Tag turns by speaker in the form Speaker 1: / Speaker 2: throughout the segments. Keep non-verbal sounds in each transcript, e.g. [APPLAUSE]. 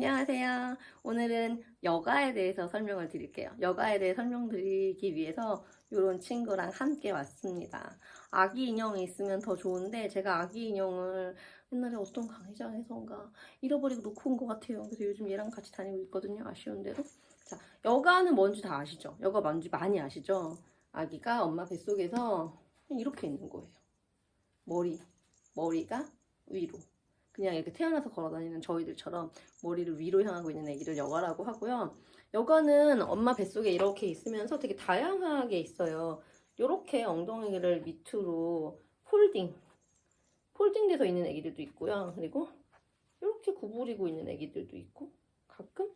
Speaker 1: 안녕하세요. 오늘은 여가에 대해서 설명을 드릴게요. 여가에 대해 설명드리기 위해서 이런 친구랑 함께 왔습니다. 아기 인형이 있으면 더 좋은데 제가 아기 인형을 옛날에 어떤 강의장에서인가 잃어버리고 놓고 온 것 같아요. 그래서 요즘 얘랑 같이 다니고 있거든요. 아쉬운 대로. 자, 여가는 뭔지 다 아시죠? 여가 뭔지 많이 아시죠? 아기가 엄마 뱃속에서 이렇게 있는 거예요. 머리, 머리가 위로. 그냥 이렇게 태어나서 걸어다니는 저희들처럼 머리를 위로 향하고 있는 아기를 여가라고 하고요. 여가는 엄마 뱃속에 이렇게 있으면서 되게 다양하게 있어요. 이렇게 엉덩이를 밑으로 폴딩, 폴딩돼서 있는 아기들도 있고요. 그리고 이렇게 구부리고 있는 아기들도 있고 가끔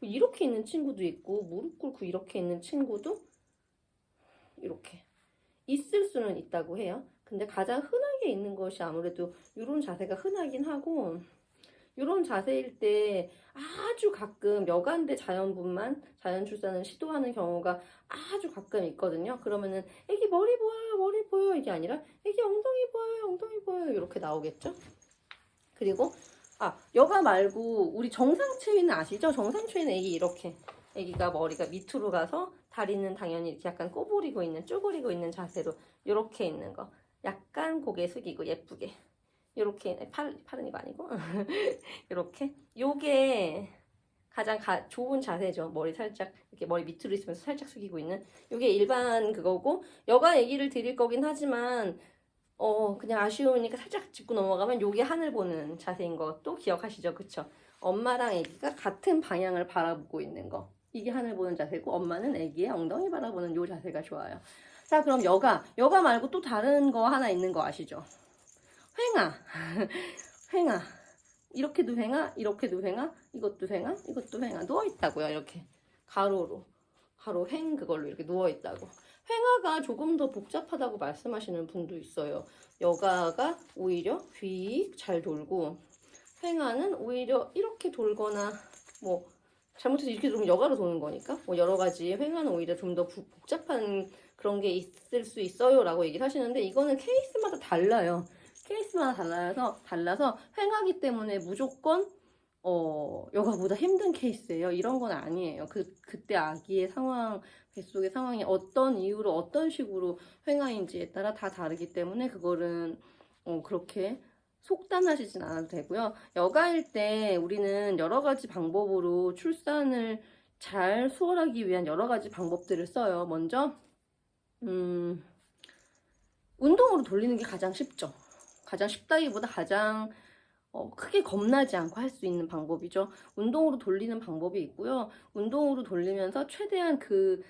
Speaker 1: 이렇게 있는 친구도 있고 무릎 꿇고 이렇게 있는 친구도 이렇게 있을 수는 있다고 해요. 근데 가장 흔 하게 있는 것이 아무래도 이런 자세가 흔하긴 하고 이런 자세일 때 아주 가끔 여간대 자연분만 자연 출산을 시도하는 경우가 아주 가끔 있거든요. 그러면은 애기 머리 보여요, 머리 보여요 이게 아니라 애기 엉덩이 보여요, 엉덩이 보여요 이렇게 나오겠죠. 그리고 아 여가 말고 우리 정상체위는 아시죠? 정상체위는 애기 이렇게 애기가 머리가 밑으로 가서 다리는 당연히 이렇게 약간 꼬부리고 있는 쪼그리고 있는 자세로 이렇게 있는 거. 약간 고개 숙이고 예쁘게. 이렇게 팔 팔은 이거 아니고? [LAUGHS] 이렇게. 요게 가장 가, 좋은 자세죠. 머리 살짝 이렇게 머리 밑으로 있으면서 살짝 숙이고 있는. 요게 일반 그거고 여가 얘기를 드릴 거긴 하지만 어 그냥 아쉬우니까 살짝 짚고 넘어가면 요게 하늘 보는 자세인 것도 기억하시죠? 그쵸? 엄마랑 애기가 같은 방향을 바라보고 있는 거. 이게 하늘 보는 자세고 엄마는 애기의 엉덩이 바라보는 요 자세가 좋아요 자, 그럼 여가. 여가 말고 또 다른 거 하나 있는 거 아시죠? 횡아. [LAUGHS] 횡아. 이렇게도 횡아, 이렇게도 횡아, 이것도 횡아, 이것도 횡아. 누워있다고요, 이렇게. 가로로. 가로 횡 그걸로 이렇게 누워있다고. 횡아가 조금 더 복잡하다고 말씀하시는 분도 있어요. 여가가 오히려 휙 잘 돌고, 횡아는 오히려 이렇게 돌거나, 뭐, 잘못해서 이렇게 돌면 여가로 도는 거니까, 뭐, 여러 가지 횡아는 오히려 좀 더 복잡한 그런 게 있을 수 있어요 라고 얘기를 하시는데 이거는 케이스마다 달라요. 케이스마다 달라서 달라서 횡하기 때문에 무조건 어 여가보다 힘든 케이스예요. 이런 건 아니에요. 그 그때 아기의 상황 뱃속의 상황이 어떤 이유로 어떤 식으로 횡하인지에 따라 다 다르기 때문에 그거는 어 그렇게 속단하시진 않아도 되고요. 여가일 때 우리는 여러 가지 방법으로 출산을 잘 수월하기 위한 여러 가지 방법들을 써요. 먼저 음, 운동으로 돌리는 게 가장 쉽죠. 가장 쉽다기보다 가장 어, 크게 겁나지 않고 할 수 있는 방법이죠. 운동으로 돌리는 방법이 있고요. 운동으로 돌리면서 최대한 그,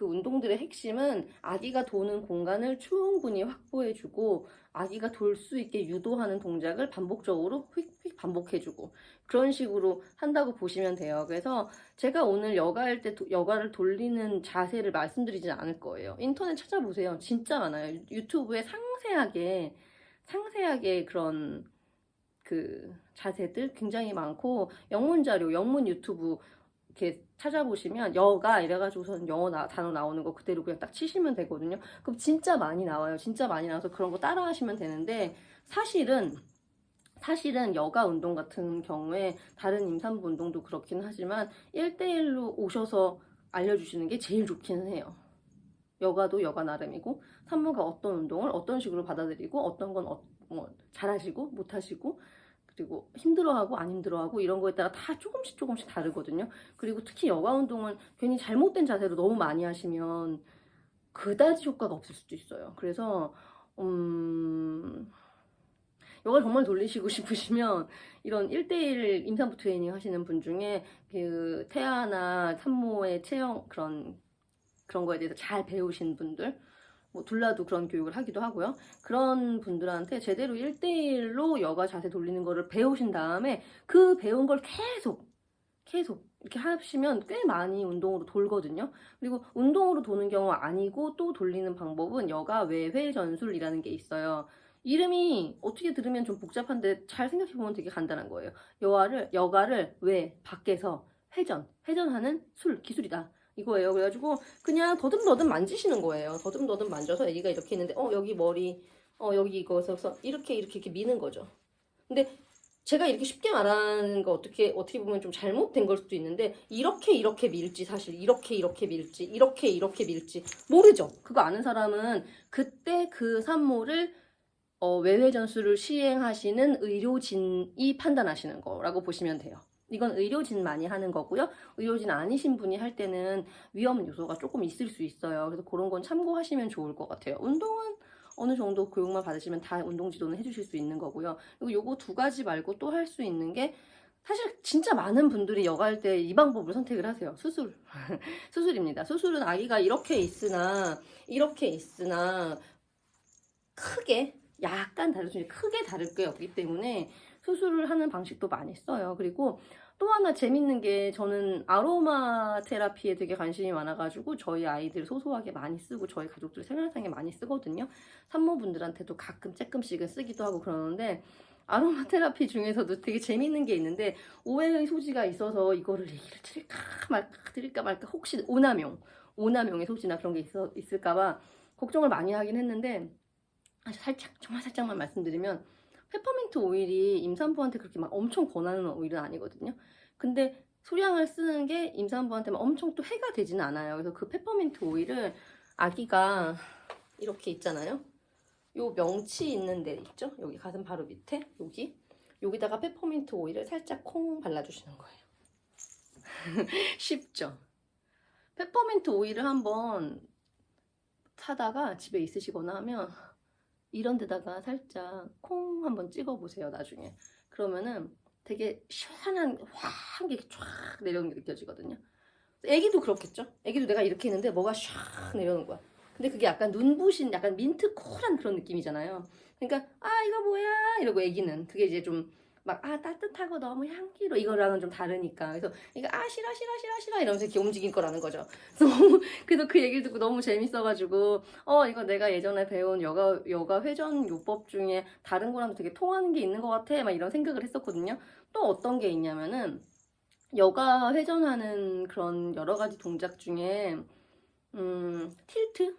Speaker 1: 그 운동들의 핵심은 아기가 도는 공간을 충분히 확보해주고 아기가 돌 수 있게 유도하는 동작을 반복적으로 휙휙 반복해주고 그런 식으로 한다고 보시면 돼요. 그래서 제가 오늘 여가할 때 도, 여가를 돌리는 자세를 말씀드리진 않을 거예요. 인터넷 찾아보세요. 진짜 많아요. 유튜브에 상세하게 상세하게 그런 그 자세들 굉장히 많고 영문 자료, 영문 유튜브 이렇게 찾아보시면 여가 이래가지고선 영어 나, 단어 나오는 거 그대로 그냥 딱 치시면 되거든요. 그럼 진짜 많이 나와요. 진짜 많이 나와서 그런 거 따라 하시면 되는데 사실은 사실은 여가 운동 같은 경우에 다른 임산부 운동도 그렇긴 하지만 1대1로 오셔서 알려주시는 게 제일 좋기는 해요. 여가도 여가 나름이고 산모가 어떤 운동을 어떤 식으로 받아들이고 어떤 건 어, 뭐 잘하시고 못하시고 그리고 힘들어하고 안 힘들어하고 이런 거에 따라 다 조금씩 조금씩 다르거든요. 그리고 특히 여가 운동은 괜히 잘못된 자세로 너무 많이 하시면 그다지 효과가 없을 수도 있어요. 그래서 음... 여가 정말 돌리시고 [LAUGHS] 싶으시면 이런 1대1 임산부 트레이닝 하시는 분 중에 그 태아나 산모의 체형 그런 그런 거에 대해서 잘 배우신 분들 뭐 둘라도 그런 교육을 하기도 하고요. 그런 분들한테 제대로 1대1로 여가 자세 돌리는 거를 배우신 다음에 그 배운 걸 계속 계속 이렇게 하시면 꽤 많이 운동으로 돌거든요. 그리고 운동으로 도는 경우 아니고 또 돌리는 방법은 여가 외회 전술이라는 게 있어요. 이름이 어떻게 들으면 좀 복잡한데 잘 생각해보면 되게 간단한 거예요. 여가를, 여가를 왜 밖에서 회전, 회전하는 술, 기술이다. 이거예요. 그래가지고 그냥 더듬더듬 만지시는 거예요. 더듬더듬 만져서 애기가 이렇게 있는데 어 여기 머리 어 여기 이거 그래서 이렇게 이렇게 이렇게 미는 거죠. 근데 제가 이렇게 쉽게 말하는 거 어떻게 어떻게 보면 좀 잘못된 걸 수도 있는데 이렇게 이렇게 밀지 사실 이렇게 이렇게 밀지 이렇게 이렇게 밀지 모르죠. 그거 아는 사람은 그때 그 산모를 어, 외회 전수를 시행하시는 의료진이 판단하시는 거라고 보시면 돼요. 이건 의료진만이 하는 거고요. 의료진 아니신 분이 할 때는 위험 요소가 조금 있을 수 있어요. 그래서 그런 건 참고하시면 좋을 것 같아요. 운동은 어느 정도 교육만 받으시면 다 운동 지도는 해주실 수 있는 거고요. 그리고 요거 두 가지 말고 또 할 수 있는 게 사실 진짜 많은 분들이 여가할 때 이 방법을 선택을 하세요. 수술. [LAUGHS] 수술입니다. 수술은 아기가 이렇게 있으나 이렇게 있으나 크게 약간 다를 수 있는데 크게 다를 게 없기 때문에 수술을 하는 방식도 많이 써요. 그리고 또 하나 재밌는 게 저는 아로마 테라피에 되게 관심이 많아가지고 저희 아이들 소소하게 많이 쓰고 저희 가족들 생활상에 많이 쓰거든요. 산모분들한테도 가끔 쬐끔씩은 쓰기도 하고 그러는데 아로마 테라피 중에서도 되게 재밌는 게 있는데 오해의 소지가 있어서 이거를 얘기를 드릴까 말까 드릴까 말까 혹시 오남용 오남용의 소지나 그런 게 있어, 있을까봐 걱정을 많이 하긴 했는데 아주 살짝 정말 살짝만 말씀드리면 페퍼민트 오일이 임산부한테 그렇게 막 엄청 권하는 오일은 아니거든요. 근데 소량을 쓰는 게 임산부한테 막 엄청 또 해가 되지는 않아요. 그래서 그 페퍼민트 오일을 아기가 이렇게 있잖아요. 요 명치 있는 데 있죠? 여기 가슴 바로 밑에 여기 여기다가 페퍼민트 오일을 살짝 콩 발라주시는 거예요. [LAUGHS] 쉽죠? 페퍼민트 오일을 한번 사다가 집에 있으시거나 하면 이런 데다가 살짝 콩 한번 찍어 보세요 나중에. 그러면은 되게 시원한 화한 게 쫙 내려오는 게 느껴지거든요. 애기도 그렇겠죠? 애기도 내가 이렇게 있는데 뭐가 샥 내려오는 거야. 근데 그게 약간 눈부신 약간 민트 쿨한 그런 느낌이잖아요. 그러니까 아 이거 뭐야? 이러고 애기는 그게 이제 좀 막 아 따뜻하고 너무 향기로 이거랑은 좀 다르니까. 그래서 이거 아 싫어 싫어 싫어 싫어 이러면서 이렇게 움직일 거라는 거죠. [LAUGHS] 그래서 그래서 그 얘기를 듣고 너무 재밌어가지고 어 이거 내가 예전에 배운 여가 여가 회전 요법 중에 다른 거랑 되게 통하는 게 있는 것 같아. 막 이런 생각을 했었거든요. 또 어떤 게 있냐면은 여가 회전하는 그런 여러 가지 동작 중에 음 틸트?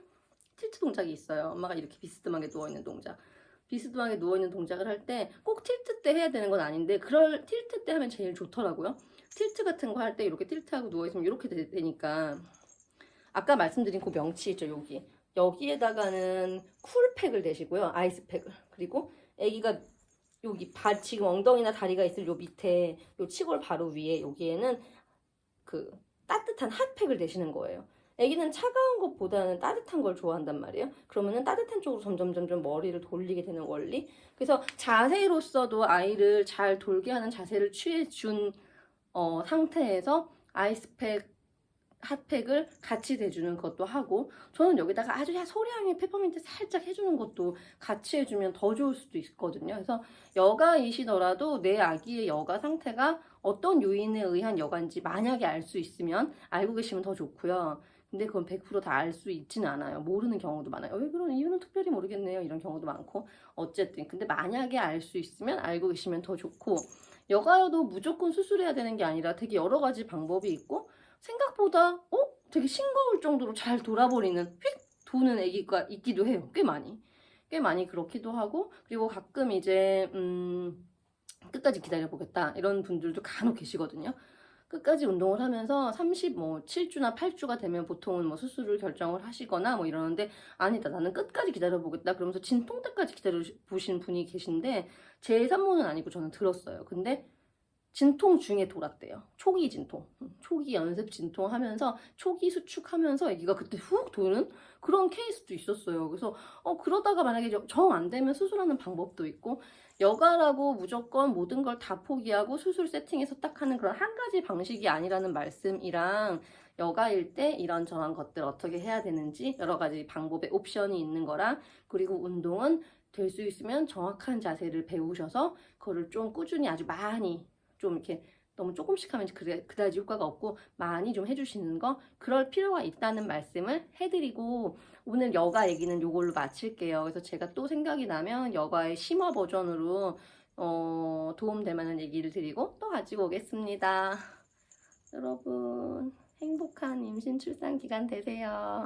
Speaker 1: 틸트 동작이 있어요. 엄마가 이렇게 비스듬하게 누워 있는 동작 비스듬하게 누워있는 동작을 할 때 꼭 틸트 때 해야 되는 건 아닌데 그럴 틸트 때 하면 제일 좋더라고요. 틸트 같은 거 할 때 이렇게 틸트하고 누워있으면 이렇게 되, 되니까. 아까 말씀드린 그 명치 있죠 여기. 여기에다가는 쿨팩을 대시고요 아이스팩을. 그리고 아기가 여기 발 지금 엉덩이나 다리가 있을 요 밑에 요 치골 바로 위에 여기에는 그 따뜻한 핫팩을 대시는 거예요 아기는 차가운 것보다는 따뜻한 걸 좋아한단 말이에요. 그러면은 따뜻한 쪽으로 점점 점점 머리를 돌리게 되는 원리. 그래서 자세로서도 아이를 잘 돌게 하는 자세를 취해 준 어, 상태에서 아이스팩, 핫팩을 같이 대주는 것도 하고 저는 여기다가 아주 소량의 페퍼민트 살짝 해주는 것도 같이 해주면 더 좋을 수도 있거든요. 그래서 여가이시더라도 내 아기의 여가 상태가 어떤 요인에 의한 여가인지 만약에 알 수 있으면 알고 계시면 더 좋고요. 근데 그건 100%다 알 수 있지는 않아요. 모르는 경우도 많아요. 왜 그런 이유는 특별히 모르겠네요. 이런 경우도 많고 어쨌든 근데 만약에 알 수 있으면 알고 계시면 더 좋고 여가여도 무조건 수술해야 되는 게 아니라 되게 여러 가지 방법이 있고 생각보다 어 되게 싱거울 정도로 잘 돌아버리는 휙 도는 애기가 있기도 해요. 꽤 많이 꽤 많이 그렇기도 하고 그리고 가끔 이제 음 끝까지 기다려보겠다 이런 분들도 간혹 계시거든요. 끝까지 운동을 하면서 30, 뭐 7주나 8주가 되면 보통은 뭐 수술을 결정을 하시거나 뭐 이러는데 아니다 나는 끝까지 기다려보겠다 그러면서 진통 때까지 기다려 보신 분이 계신데 제 산모는 아니고 저는 들었어요. 근데 진통 중에 돌았대요. 초기 진통, 음, 초기 연습 진통 하면서 초기 수축하면서 아기가 그때 훅 도는 그런 케이스도 있었어요. 그래서 어 그러다가 만약에 정 안 되면 수술하는 방법도 있고 여가라고 무조건 모든 걸 다 포기하고 수술 세팅해서 딱 하는 그런 한 가지 방식이 아니라는 말씀이랑 여가일 때 이런저런 것들 어떻게 해야 되는지 여러 가지 방법의 옵션이 있는 거랑 그리고 운동은 될 수 있으면 정확한 자세를 배우셔서 그거를 좀 꾸준히 아주 많이 좀 이렇게 너무 조금씩 하면 그다지 효과가 없고 많이 좀 해주시는 거 그럴 필요가 있다는 말씀을 해드리고 오늘 여가 얘기는 요걸로 마칠게요. 그래서 제가 또 생각이 나면 여가의 심화 버전으로 어, 도움될 만한 얘기를 드리고 또 가지고 오겠습니다. 여러분 행복한 임신 출산 기간 되세요.